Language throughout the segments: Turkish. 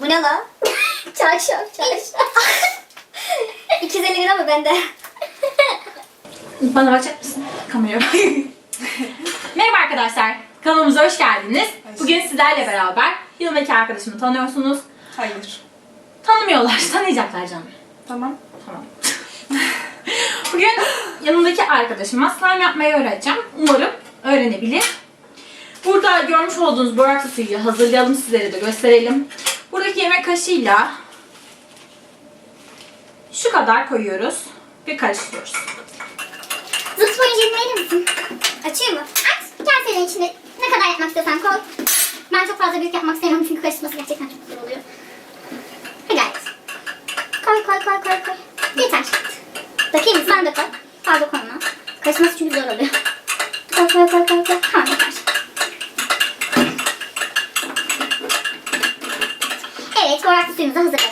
Bu ne la? çarşaf çarşaf. 250 lira mı bende? Bana bakacak mısın? Kamera. Merhaba arkadaşlar. Kanalımıza hoş geldiniz. Bugün sizlerle beraber yanımdaki arkadaşımı tanıyorsunuz. Hayır. Tanımıyorlar, tanıyacaklar canım. Tamam. Tamam. Bugün yanımdaki arkadaşıma slime yapmayı öğreteceğim. Umarım öğrenebilir. Burada görmüş olduğunuz borak sosuyla hazırlayalım sizlere de gösterelim. Buradaki yemek kaşığıyla şu kadar koyuyoruz ve karıştırıyoruz. Zıt boyunca inmeyelim misin? Açayım mı? Aç. Kasenin içine ne kadar yapmak istiyorsan koy. Ben çok fazla büyük yapmak istemiyorum çünkü karıştırması gerçekten çok güzel oluyor. Hadi gayet. Koy koy koy koy koy. Yeter. Bakayım sen de koy. Fazla koyma. Karıştırması çünkü zor oluyor. Koy koy koy koy koy. Tamam yeter. Boraklı suyumuzu hazırladık.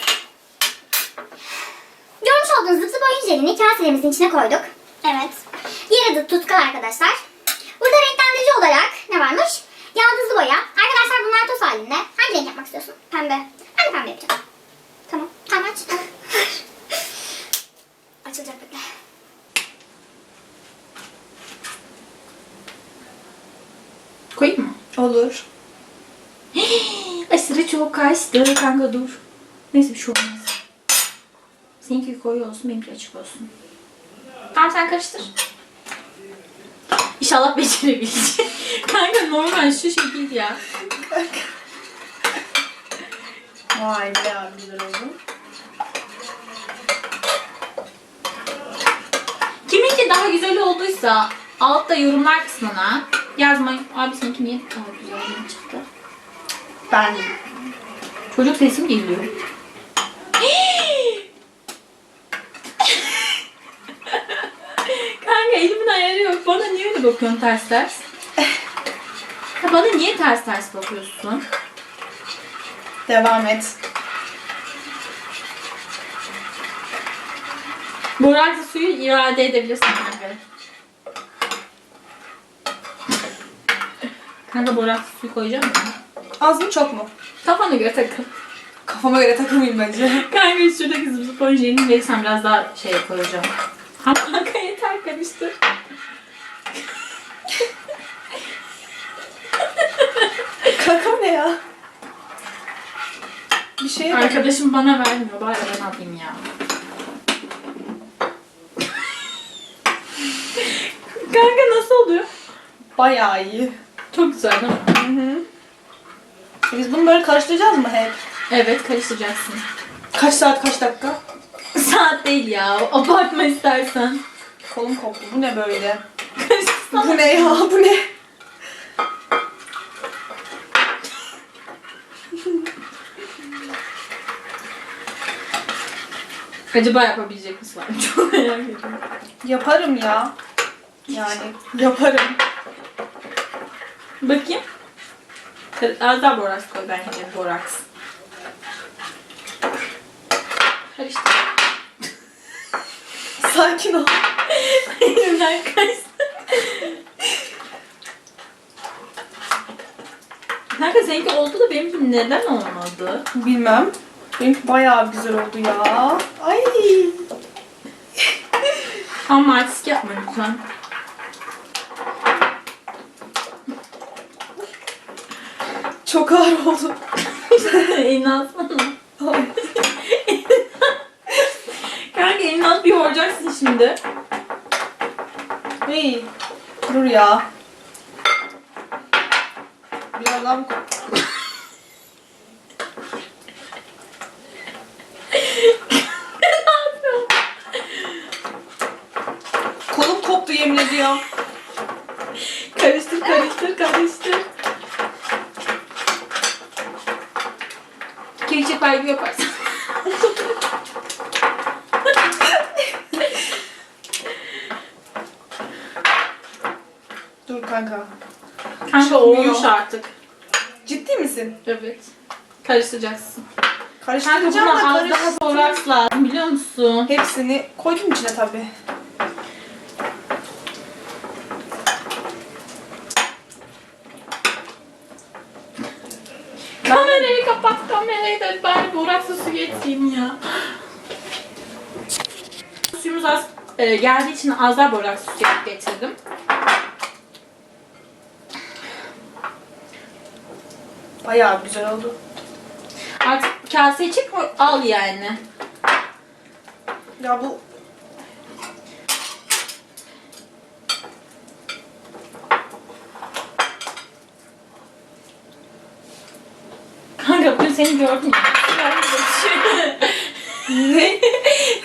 Görmüş olduğunuz zıpsı boyun jelini kaselerimizin içine koyduk. Evet. Yeri de tutkal arkadaşlar. Burada renklendirici olarak ne varmış? Yaldızlı boya. Arkadaşlar bunlar toz halinde. Hangi renk yapmak istiyorsun? Pembe. Ben de pembe yapacağım. Tamam. Tamam aç. Açılacak bekle. Koyayım mı? Olur. Kaçtı. Kanka dur. Neyse bir şey olmaz. Seninki koyu olsun, benimki açık olsun. Tamam sen karıştır. İnşallah becerebilecek. Kanka normal şu şekil ya. Vay bayağı güzel oldu. Kiminki daha güzel olduysa altta yorumlar kısmına yazmayın. Abi seninki niye daha güzel çıktı? Ben Çocuk sesi mi geliyor? Kanka elimin ayarı yok. Bana niye öyle bakıyorsun ters ters? Ya bana niye ters ters bakıyorsun? devam et. Boraklı suyu iade edebilirsin kanka. Kanka boraklı suyu koyacağım mı? Az mı çok mu? Kafana göre takıl. Kafama göre takılmayayım bence. Kanka şuradaki projenin verirsem biraz daha şey koyacağım. Kanka yeter karıştır. Kakao ne ya? Bir şey. Arkadaşım bana vermiyor. Bari ben alayım ya. Kanka nasıl oluyor? Bayağı iyi. Çok güzel değil mi? Hı hı. Biz bunu böyle karıştıracağız mı hep? Evet karıştıracaksın. Kaç saat kaç dakika? Saat değil ya. Abartma istersen. Kolum koptu. Bu ne böyle? Karıştırsana. Bu ne ya? Bu ne? Acaba yapabilecek misin? Çok merak ediyorum. Yaparım ya. Yani yaparım. Bakayım. Az daha boraks koy bence. Boraks. Karıştır. Sakin ol. Elimden kaçtı. Kanka seninki oldu da benimki neden olmadı? Bilmem. Benimki bayağı güzel oldu ya. Ay. Ama artistik yapma lütfen. Çok ağır oldu. Ay. Kanka elini alıp yoğuracaksın şimdi. Hey. Dur ya. Biraz daha mı Kolum koptu yemin ediyorum. Karıştır, karıştır, karıştır. Kekçe kalbi yaparsın. Dur kanka. Kanka olmuş artık. Ciddi misin? Evet. Karıştıracaksın. Kanka Karıştıracağım buna da az daha karıştır. lazım biliyor musun? Hepsini koydum içine tabii. Kamerayı kapat. Kapat kamerayı da ben Burak su getireyim ya. Suyumuz az e, geldiği için az daha borak su getirdim. Bayağı güzel oldu. Artık kaseye çek al yani. Ya bu Kanka bugün seni gördüm ya. ne?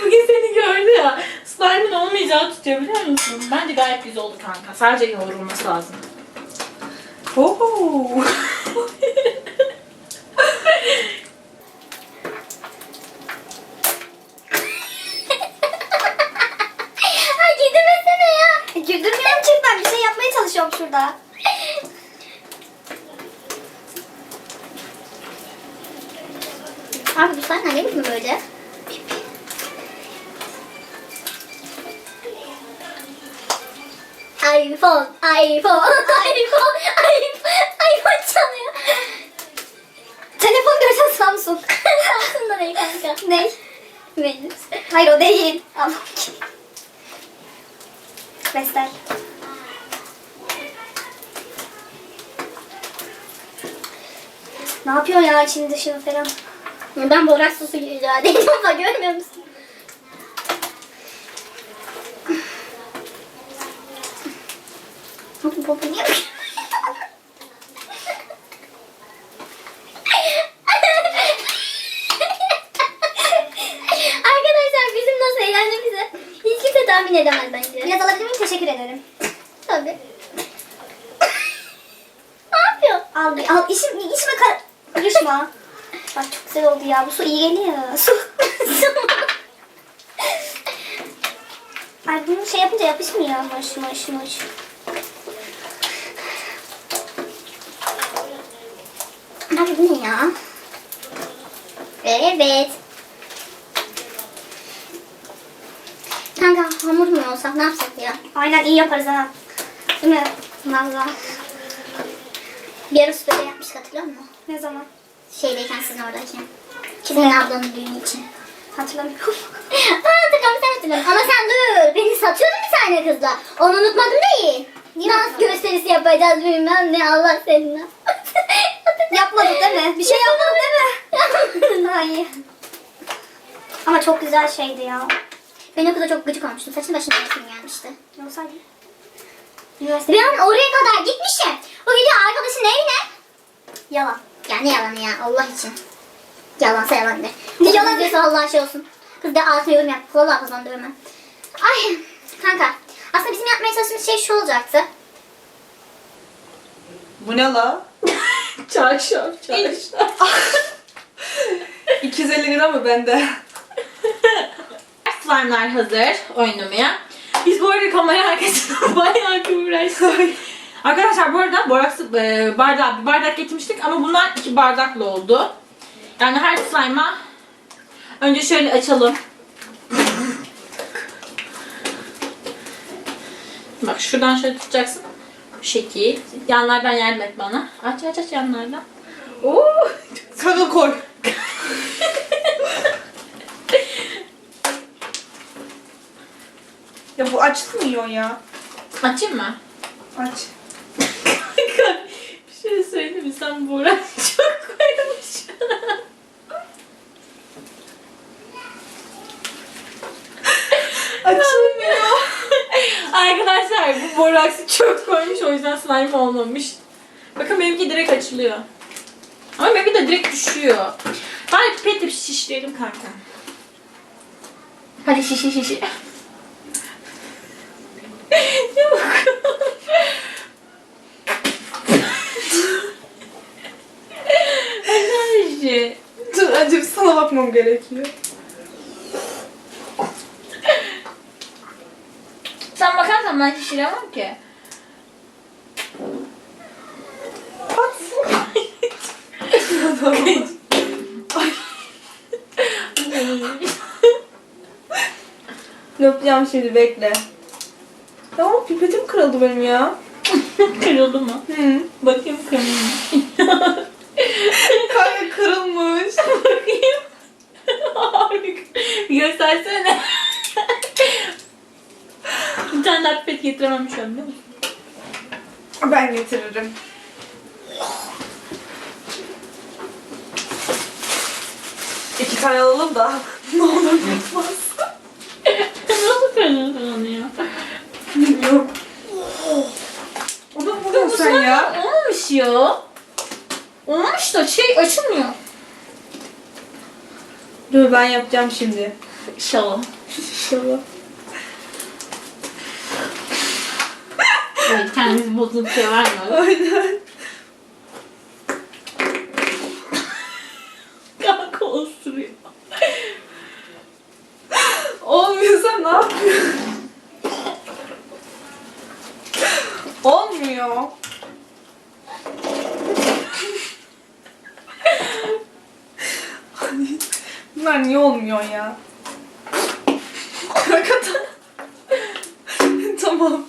bugün seni gördü ya. Slime'ın olmayacağı tutuyor biliyor musun? Bence gayet güzel oldu kanka. Sadece yoğrulması lazım. Oho. Ay güldürmesene ya. Güldürmüyorum çünkü ben bir şey yapmaya çalışıyorum şurada. Abi bu sen ne mi böyle? iPhone, iPhone, iPhone, iPhone, iPhone çalıyor. Telefon görsen Samsung. Samsung da değil kanka. Ne? Venüs. Hayır o değil. Ama Vestel. Ne yapıyor ya içini dışını falan? Ben borak sosu rica değilim ama görmüyor musun? Bu niye Arkadaşlar bizim nasıl eğlendiğimizi hiç kimse tahmin edemez bence. Biraz alabilir miyim? Teşekkür ederim. Tabii. ne yapıyor? Al, al işim, işime kar... Karışma. Bak çok güzel oldu ya. Bu su iyi geliyor. Su. Ay bunu şey yapınca yapışmıyor. Mış mış mış. Abi bu ne ya? Evet. Kanka hamur mu olsak ne yapsak ya? Aynen iyi yaparız ha. Değil mi? Valla. Bir ara böyle yapmıştık hatırlıyor musun? Ne zaman? Şeydeyken sizin oradayken. Kimin ablanın düğünü için. Hatırlamıyorum. Hatırladım sen hatırladın. Ama sen dur. Beni satıyordun bir tane kızla. Onu unutmadın değil. Dans gösterisi yapacağız bilmem ne Allah seninle. Yapmadık değil mi? Bir şey yapmadık değil mi? Hayır. Ama çok güzel şeydi ya. Ben okulda çok gıcık olmuştum. Saçım başım resim gelmişti. Ne olsaydı? Üniversite. Ben oraya kadar gitmişim. O gidiyor arkadaşın evine. Yalan. Ya ne yalanı ya Allah için. Yalansa yalan de. Ne yalan diyorsa Allah şey olsun. Kız da altına yorum yap. Valla kızdan dövmem. Ay kanka. Aslında bizim yapmaya çalıştığımız şey şu olacaktı. Bu ne la? Çarşaf, çarşaf. 250 lira mı bende? Slime'lar hazır oynamaya. Biz bu arada kamera arkasında bayağı bir uğraştık. Arkadaşlar bu arada boraksı e, bardak, bir bardak getirmiştik ama bunlar iki bardaklı oldu. Yani her slime'a önce şöyle açalım. Bak şuradan şöyle tutacaksın. Bu şekil. Yanlardan yardım et bana. Aç aç aç yanlardan. Oo, Kanka koy. ya bu açılmıyor ya. Açayım mı? Aç. bir şey söyleyeyim mi? Sen Burak çok koymuş. Açılmıyor. Arkadaşlar bu boraksı çok koymuş o yüzden slime olmamış. Bakın benimki direkt açılıyor. Ama benimki de direkt düşüyor. Bari pipetle bir şişirelim kanka. Hadi şişi şişi. Çabuk. Enerji. Dur önce bir sana bakmam gerekiyor. Sen bakarsan ben şişiremem ki. Ay. Yapacağım şimdi bekle. Tamam pipetim kırıldı benim ya. Kırıldı mı? Hı. Bakayım kırıldı mı? Kanka kırılmış. Getiremem şu an biliyor musun? Ben getiririm. İki tane alalım da ne olur yutmaz. Nasıl söylüyorsun onu ya? Bilmiyorum. O da burada Bu sen ya. Olmamış ya. Olmamış da şey açılmıyor. Dur ben yapacağım şimdi. İnşallah. İnşallah. Evet kendimizi bozduğu bir şey vermiyoruz. Aynen. Kanka osuruyor. Olmuyorsa ne yapıyorsun? Olmuyor. Bunlar niye olmuyor ya? Hakikaten. tamam.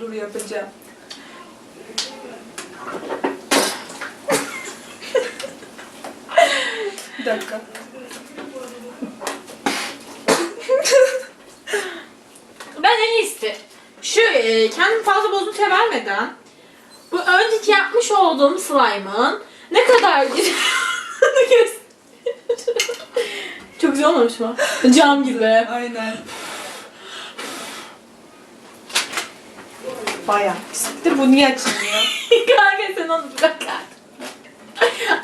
Dur yapacağım. Bir dakika. Ben en iyisi. Şu e, kendimi fazla bozuntuya vermeden bu önceki yapmış olduğum slime'ın ne kadar güzel Çok güzel olmamış mı? Cam gibi. Aynen. Bayağı pisliktir. Bu niye açılmıyor? Kanka sen onu bırak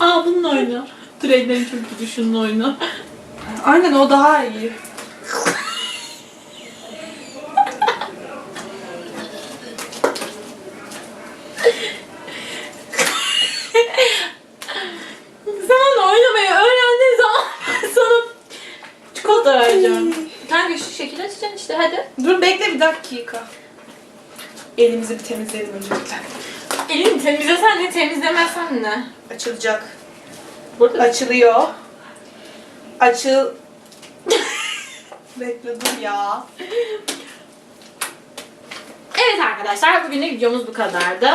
Aa bununla oyna. Trade'lerin çok kötü şununla oyna. Aynen o daha iyi. Sen onunla oynamayı öğrendiğin zaman sana çikolata vereceğim. Kanka şu şekilde açacaksın işte hadi. Dur bekle bir dakika. Elimizi bir temizleyelim öncelikle. Elini temizlesen ne temizlemezsen ne? Açılacak. Burada Açılıyor. Açıl... bekle dur ya. Evet arkadaşlar bugünlük videomuz bu kadardı.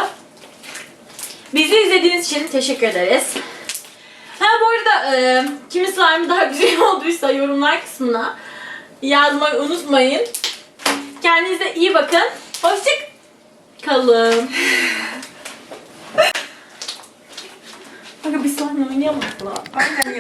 Bizi izlediğiniz için teşekkür ederiz. Ha bu arada e, kimin slime'ı daha güzel olduysa yorumlar kısmına yazmayı unutmayın. Kendinize iyi bakın. Hoşça kalın. Kanka bir slime oynayalım? Aynen ya.